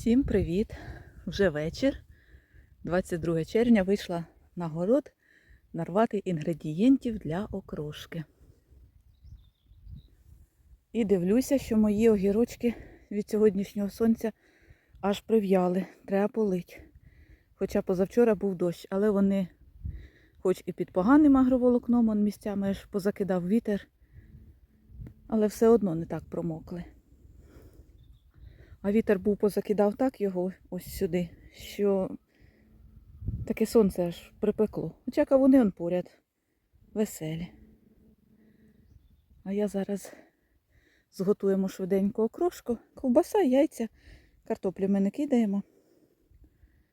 Всім привіт! Вже вечір. 22 червня вийшла на город нарвати інгредієнтів для окрошки. І дивлюся, що мої огірочки від сьогоднішнього сонця аж прив'яли. Треба полить. Хоча позавчора був дощ, але вони, хоч і під поганим агроволокном, он місцями аж позакидав вітер, але все одно не так промокли. А вітер був позакидав так його ось сюди, що таке сонце аж припекло. Хоча вони он поряд веселі. А я зараз зготуємо швиденько окрошку, ковбаса, яйця, картоплі ми не кидаємо,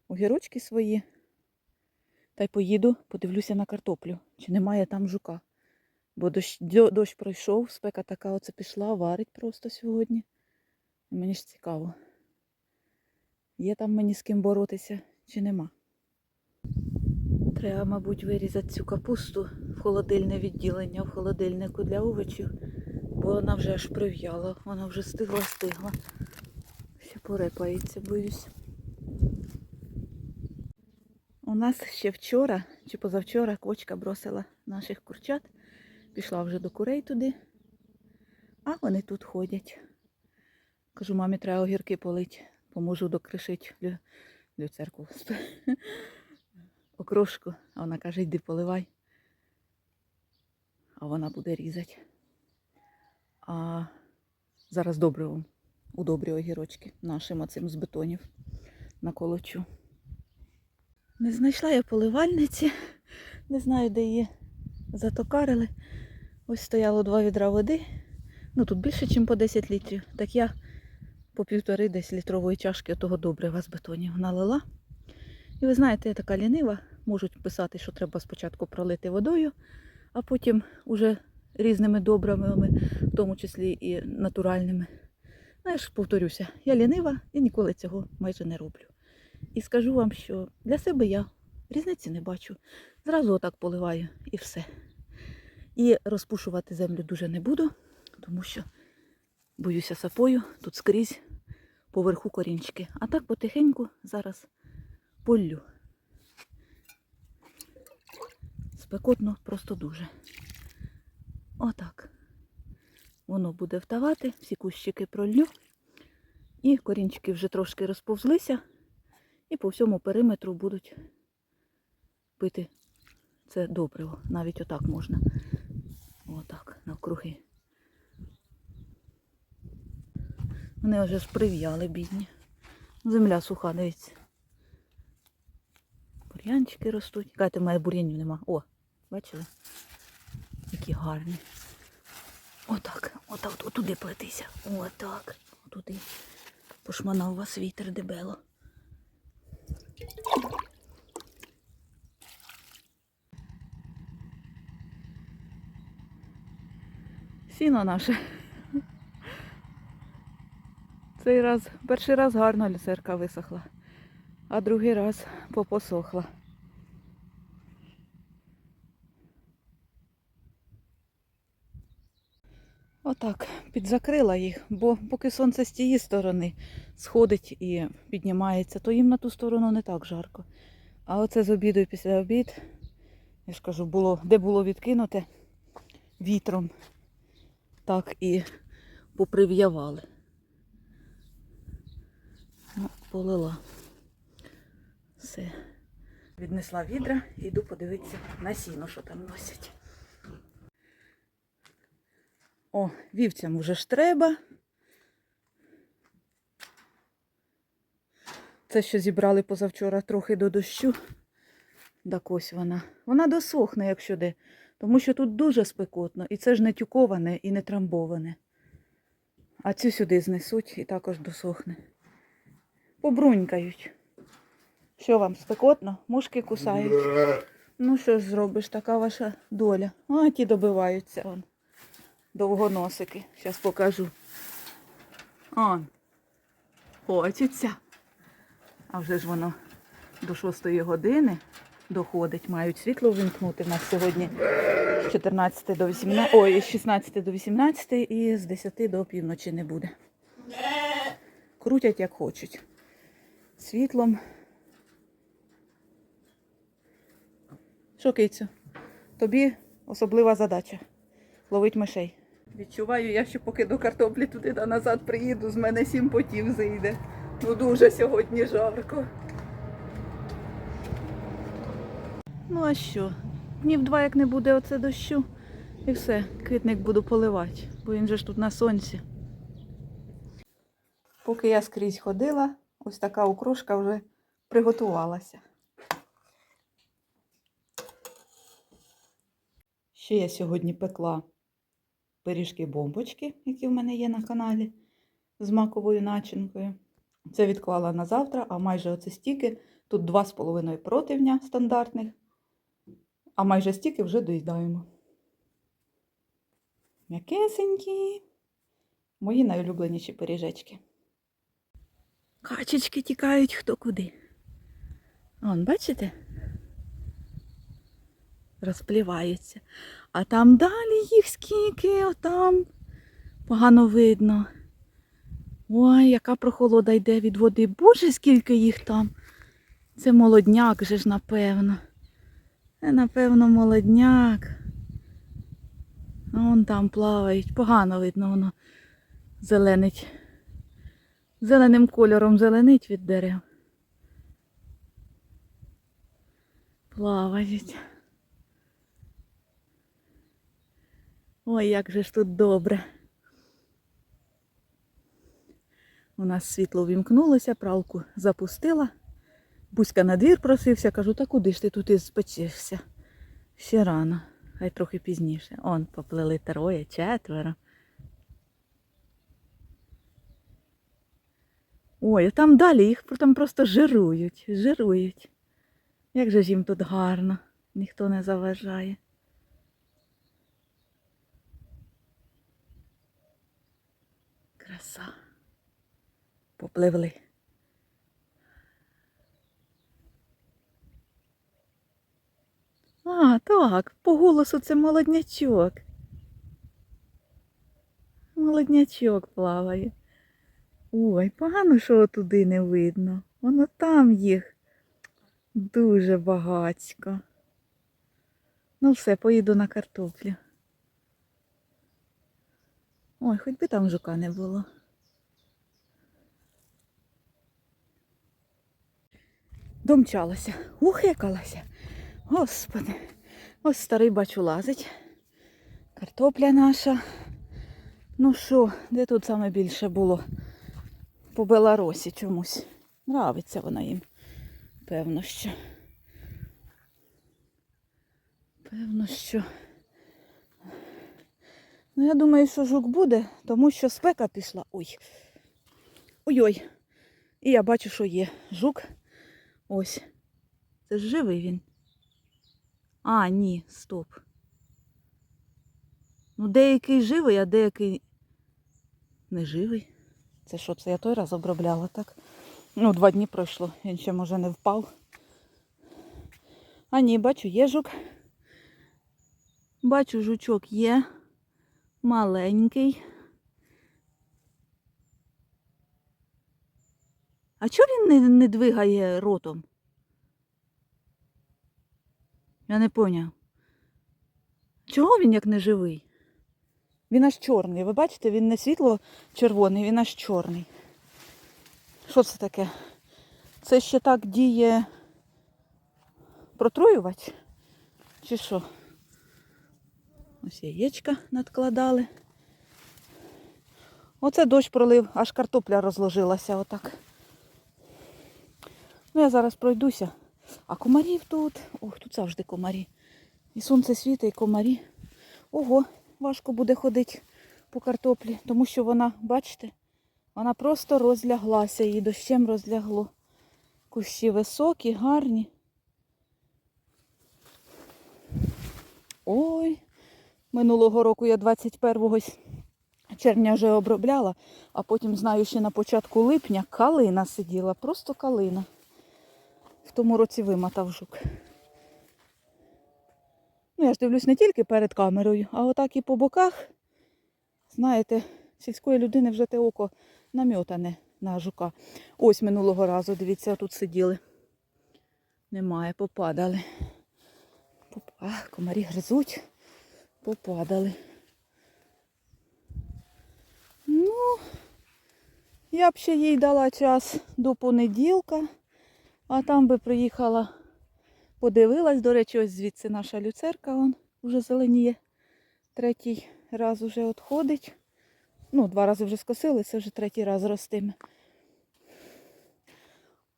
огірочки свої. Та й поїду, подивлюся на картоплю, чи немає там жука. Бо дощ, дощ пройшов, спека така оце пішла, варить просто сьогодні. Мені ж цікаво, є там мені з ким боротися чи нема. Треба, мабуть, вирізати цю капусту в холодильне відділення, в холодильнику для овочів, бо вона вже аж прив'яла, вона вже стигла, стигла. Ще порепається, боюсь. У нас ще вчора чи позавчора квочка бросила наших курчат, пішла вже до курей туди, а вони тут ходять. Кажу, мамі треба огірки полить, поможу докришити лю, люцерку. Окрошку. А вона каже, йди поливай. А вона буде різати. А зараз добре удобрю огірочки нашим оцим з бетонів наколочу. Не знайшла я поливальниці, не знаю, де її затокарили. Ось стояло два відра води. Ну тут більше, ніж по 10 літрів. Так я по півтори десь літрової чашки того добрива з бетонів налила. І ви знаєте, я така лінива. Можуть писати, що треба спочатку пролити водою, а потім уже різними добривами, в тому числі і натуральними. Ну, я ж повторюся, я лінива і ніколи цього майже не роблю. І скажу вам, що для себе я різниці не бачу. Зразу отак поливаю і все. І розпушувати землю дуже не буду, тому що боюся сапою, тут скрізь поверху корінчики. А так потихеньку зараз полю. Спекотно просто дуже. Отак. Воно буде втавати, всі кущики пролью. І корінчики вже трошки розповзлися. І по всьому периметру будуть пити це добриво. Навіть отак можна. Отак, навкруги. Вони вже ж прив'яли, бідні. Земля суха, дивіться. Бур'янчики ростуть. Кайте, мене бур'янів нема. О, бачили? Які гарні. Отак, отак, отуди плетися. Отак. Отуди. Пошманав вас вітер дебело. Сіно наше. Цей раз, перший раз гарно люцерка висохла, а другий раз попосохла. Отак, підзакрила їх, бо поки сонце з тієї сторони сходить і піднімається, то їм на ту сторону не так жарко. А оце з обіду і після обід, я ж кажу, було, де було відкинуте вітром, так і поприв'явали. Ну, полила. Все. Віднесла відра йду подивитися на сіно, що там носять. О, вівцям вже ж треба. Це, що зібрали позавчора трохи до дощу. Так ось вона. Вона досохне, якщо де. Тому що тут дуже спекотно. І це ж не тюковане і не трамбоване. А цю сюди знесуть і також досохне. Побрунькають. Що вам спекотно? Мушки кусають. Ну що ж зробиш, така ваша доля. А ті добиваються. Он. Довгоносики. Зараз покажу. Он. Хочеться. А вже ж воно до 6 години доходить. Мають світло вимкнути. У нас сьогодні з 14 до 18, ой, з 16 до 18 і з 10 до півночі не буде. Крутять як хочуть. Світлом. Що, кицю? Тобі особлива задача ловить мишей. Відчуваю я, що поки до картоплі туди та назад приїду, з мене сім потів зайде. Ну дуже сьогодні жарко. Ну а що? Днів два як не буде оце дощу. І все, квітник буду поливати, бо він же ж тут на сонці. Поки я скрізь ходила, ось така окружка вже приготувалася. Ще я сьогодні пекла пиріжки-бомбочки, які в мене є на каналі з маковою начинкою. Це відклала на завтра, а майже оце стільки. Тут 2,5 противня стандартних, а майже стільки вже доїдаємо. М'якесенькі. Мої найулюбленіші пиріжечки. Качечки тікають хто куди. Вон, бачите? Розпліваються. А там далі їх скільки, отам погано видно. Ой, яка прохолода йде від води. Боже, скільки їх там. Це молодняк же ж, напевно. Це, напевно, молодняк. Вон там плавають. Погано видно, воно зеленить. Зеленим кольором зеленить від дерев. Плавають. Ой, як же ж тут добре. У нас світло вімкнулося, пралку запустила. Буська на двір просився, кажу, та куди ж ти тут і спечешся? Ще рано, хай трохи пізніше. Он поплили троє, четверо. Ой, а там далі їх там просто жирують, жирують. Як же ж їм тут гарно, ніхто не заважає. Краса. Попливли. А, так, по голосу це молоднячок. Молоднячок плаває. Ой, погано, що туди не видно. Воно там їх дуже багацько. Ну все, поїду на картоплю. Ой, хоч би там жука не було. Домчалася, ухикалася. Господи, ось старий бачу лазить. Картопля наша. Ну що, де тут саме більше було? По Беларусі чомусь. Нравиться вона їм. Певно, що. Певно, що. Ну, я думаю, що жук буде, тому що спека пішла. Ой. Ой-ой. І я бачу, що є жук. Ось. Це ж живий він. А, ні, стоп. Ну, деякий живий, а деякий не живий. Це що, це я той раз обробляла, так? Ну, два дні пройшло, він ще може не впав. А ні, бачу, є жук. Бачу, жучок є. Маленький. А чого він не, не двигає ротом? Я не поняв. Чого він як не живий? Він аж чорний. Ви бачите, він не світло червоний, він аж чорний. Що це таке? Це ще так діє протруювач? Чи що? Ось яєчка надкладали. Оце дощ пролив, аж картопля розложилася отак. Ну, я зараз пройдуся. А комарів тут. Ох, тут завжди комарі. І сонце світить, і комарі. Ого, важко буде ходити по картоплі, тому що вона, бачите, вона просто розляглася, її дощем розлягло. Кущі високі, гарні. Ой, минулого року я 21 червня вже обробляла, а потім, знаю, ще на початку липня калина сиділа, просто калина. В тому році вимотав жук. Ну, я ж дивлюсь не тільки перед камерою, а отак і по боках. Знаєте, сільської людини вже те око намьотане на жука. Ось минулого разу, дивіться, тут сиділи. Немає, попадали. Поп... А, комарі гризуть, попадали. Ну, я б ще їй дала час до понеділка, а там би приїхала, подивилась, до речі, ось звідси наша люцерка, вон вже зеленіє. Третій раз вже відходить. Ну, два рази вже скосили, це вже третій раз ростиме.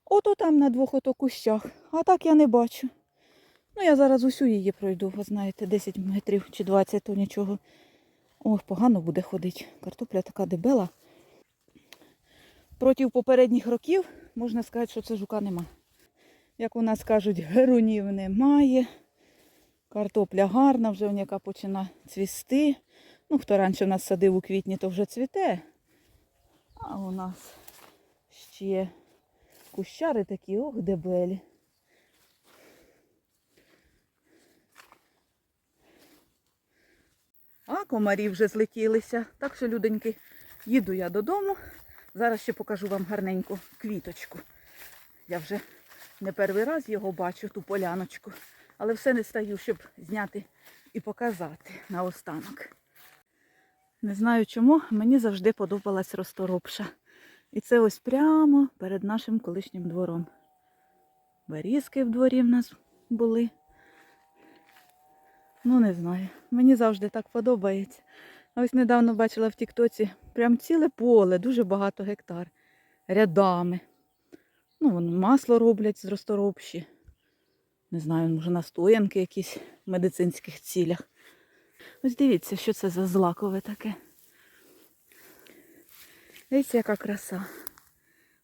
Ото там на двох ото кущах, а так я не бачу. Ну, я зараз усю її пройду, ви знаєте, 10 метрів чи 20, то нічого. Ох, погано буде ходити. Картопля така дебела. Проти попередніх років можна сказати, що це жука нема. Як у нас кажуть, герунів немає. Картопля гарна, вже яка починає цвісти. Ну, хто раніше в нас садив у квітні, то вже цвіте. А у нас ще кущари такі, ох, дебелі. А комарі вже злетілися. Так що, люденьки, їду я додому. Зараз ще покажу вам гарненьку квіточку. Я вже не перший раз його бачу, ту поляночку. Але все не стаю, щоб зняти і показати наостанок. Не знаю чому, мені завжди подобалась розторопша. І це ось прямо перед нашим колишнім двором. Берізки в дворі в нас були. Ну, не знаю. Мені завжди так подобається. А ось недавно бачила в Тіктоці прям ціле поле, дуже багато гектар. Рядами. Ну, вон масло роблять з розторопші. Не знаю, може настоянки якісь в медицинських цілях. Ось дивіться, що це за злакове таке. Дивіться, яка краса.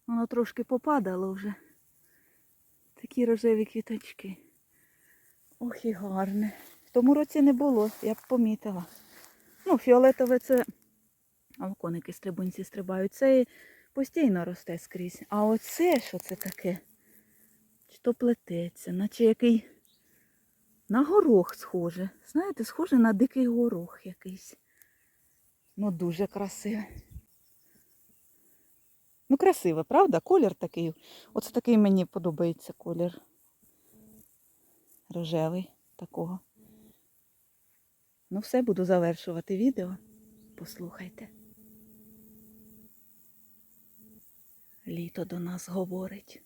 Воно трошки попадало вже. Такі рожеві квіточки. Ох і гарне. В тому році не було, я б помітила. Ну, фіолетове це. А коники стрибунці стрибають. Це постійно росте скрізь. А оце що це таке? Чи то плететься, наче який на горох схоже. Знаєте, схоже на дикий горох якийсь. Ну, дуже красиве. Ну, красиве, правда? Колір такий. Оце такий мені подобається колір. Рожевий такого. Ну, все, буду завершувати відео. Послухайте. Літо до нас говорить.